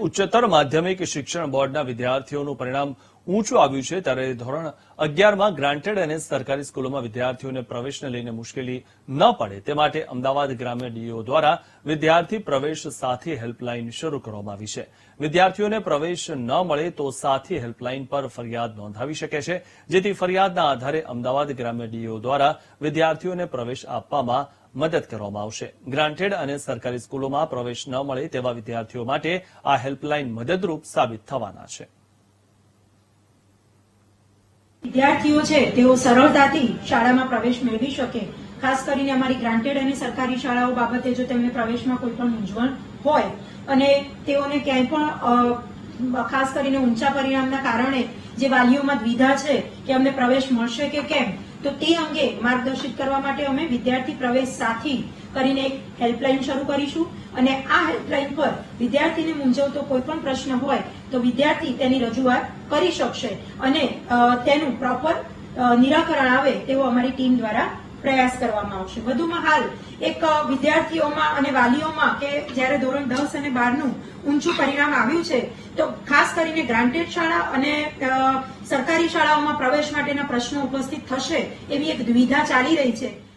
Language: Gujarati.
ઉચ્ચતર માધ્યમિક શિક્ષણ બોર્ડના વિદ્યાર્થીઓનું પરિણામ ઊંચું આવ્યું છે ત્યારે ધોરણ અગિયારમાં ગ્રાન્ટેડ અને સરકારી સ્કૂલોમાં વિદ્યાર્થીઓને પ્રવેશને લઈને મુશ્કેલી ન પડે તે માટે અમદાવાદ ગ્રામ્ય ડીઓ દ્વારા વિદ્યાર્થી પ્રવેશ સાથી હેલ્પલાઇન શરૂ કરવામાં આવી છે. વિદ્યાર્થીઓને પ્રવેશ ન મળે તો સાથી હેલ્પલાઇન પર ફરિયાદ નોંધાવી શકે છે, જેથી ફરિયાદના આધારે અમદાવાદ ગ્રામ્ય ડીઓ દ્વારા વિદ્યાર્થીઓને પ્રવેશ આપવામાં મદદ કરવામાં આવશે. ગ્રાન્ટેડ અને સરકારી સ્કૂલોમાં પ્રવેશ ન મળે તેવા વિદ્યાર્થીઓ માટે આ હેલ્પલાઇન મદદરૂપ સાબિત થવાના છે. વિદ્યાર્થીઓ છે, તેઓ સરળતાથી શાળામાં પ્રવેશ મેળવી શકે. ખાસ કરીને અમારી ગ્રાન્ટેડ અને સરકારી શાળાઓ બાબતે જો તેમને પ્રવેશમાં કોઈ પણ મૂંઝવણ હોય અને તેઓને ક્યાંય પણ ખાસ કરીને ઊંચા પરિણામના કારણે જે વાલીઓમાં દ્વિધા છે કે અમને પ્રવેશ મળશે કે કેમ તો તે અંગે માર્ગદર્શિત કરવા માટે અમે વિદ્યાર્થી પ્રવેશ સાથી કરીને એક હેલ્પલાઇન શરૂ કરીશું. અને આ હેલ્પલાઇન પર વિદ્યાર્થીને મૂંઝવતો કોઈ પ્રશ્ન હોય તો વિદ્યાર્થી તેની રજૂઆત કરી શકશે અને તેનું પ્રોપર નિરાકરણ આવે તેવો અમારી ટીમ દ્વારા પ્રયાસ કરવામાં આવશે. વધુમાં હાલ એક વિદ્યાર્થીઓમાં અને વાલીઓમાં કે જ્યારે ધોરણ દસ અને બારનું ઊંચું પરિણામ આવ્યું છે, તો ખાસ કરીને ગ્રાન્ટેડ શાળા અને સરકારી શાળાઓમાં પ્રવેશ માટેના પ્રશ્નો ઉપસ્થિત થશે એવી એક દ્વિધા ચાલી રહી છે.